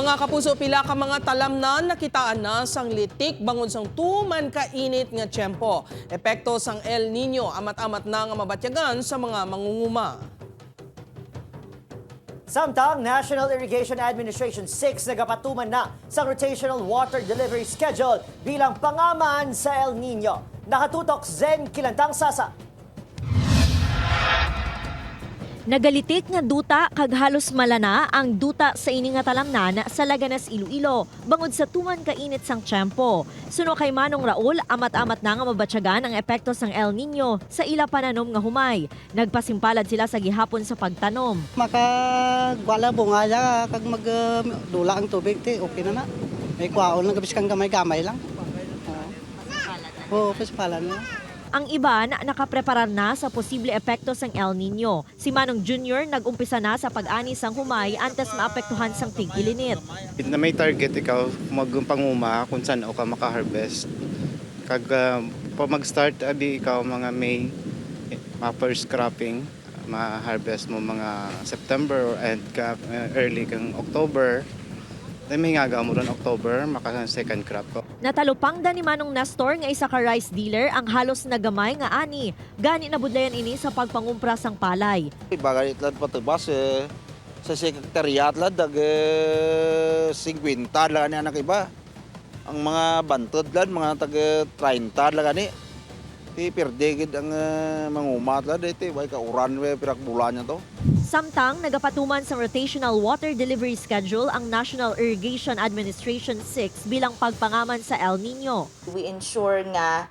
Mga kapuso pila ka mga talamnan nakitaan na sang litik bangon sang tuman kainit nga tiyempo. Epekto sang El Nino amat-amat na nga mabatyagan sa mga mangunguma. Samtang National Irrigation Administration 6 nagapatuman na sa rotational water delivery schedule bilang pangaman sa El Nino. Nakatutok Zen Kilantang Sasa. Nagalitik nga duta kag halos malana ang duta sa ini nga talamnan sa Laganas Iloilo bangod sa tuman kainit sang tiyempo. Suno kay Manong Raul, amat-amat na nga mabatyagan ang epekto sang El Nino sa ila pananom nga humay. Nagpasimpalad sila sa gihapon sa pagtanom. makagwala bunga ya kag magdula ang tubig ti okay na na. May kwaon lang gabis kang gamay-gamay lang. Oo, paspalan na. Ang iba na nakapreparar na sa posible epekto sang El Nino. Si Manong Junior nagumpisa na sa pag-ani sang humay antes maapektuhan sang tig-ilinit. na may target ikaw magpanguma kung saan o ka maka-harvest. Kag uh, pa mag-start abi ikaw mga May mga first cropping ma-harvest mo mga September or uh, early kang October. Then may nga mo ron October maka second crop ko. Natalupang da ni Manong Nestor nga isa ka rice dealer ang halos nagamay nga ani. Gani na budlayan ini sa pagpangumpra sang palay. Bagay itlad patubas eh. Sa sekretariat lad dag eh, 50 lang ani anak iba. Ang mga bantod lad mga tag 30 lang ani. Ti perdegid ang uh, mangumat lad iti way ka uran we pirak bulan to. Samtang nagapatuman sa rotational water delivery schedule ang National Irrigation Administration 6 bilang pagpangaman sa El Nino. we ensure nga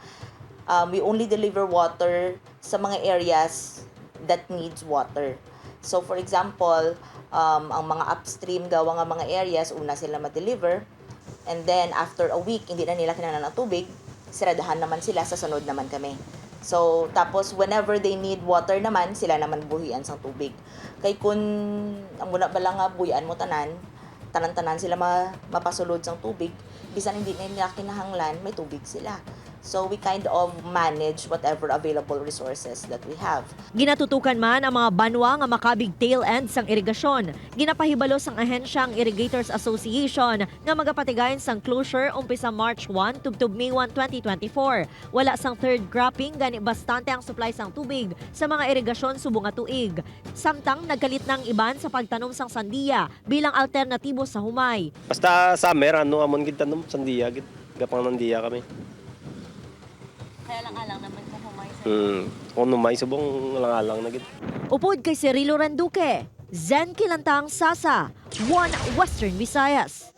um, we only deliver water sa mga areas that needs water. So for example, um, ang mga upstream gawa nga mga areas, una sila ma-deliver. And then after a week, hindi na nila kinanan ng tubig, siradahan naman sila, sa sunod naman kami. So, tapos whenever they need water naman, sila naman buhian sang tubig. Kay kun ang muna ba lang nga buhian mo tanan, tanan-tanan sila ma, mapasulod sang tubig, bisan hindi na nila kinahanglan, may tubig sila. So we kind of manage whatever available resources that we have. Ginatutukan man ang mga banwa nga makabig tail end sang irigasyon. Ginapahibalo sang ahensya ang Irrigators Association nga magapatigayon sang closure umpisa March 1 tubtub May 1, 2024. Wala sang third cropping gani bastante ang supply sang tubig sa mga irigasyon subong nga tuig. Samtang nagkalit ng iban sa pagtanom sang sandiya bilang alternatibo sa humay. Basta summer, ano, amon gid tanom, sandiya, gid. Gapang nandiya kami. Kaya lang alang naman kung humay Hmm. Kung numay, subong lang-alang na gid. Upod kay Cirilo Randuque, Zen Kilantang Sasa, One Western Visayas.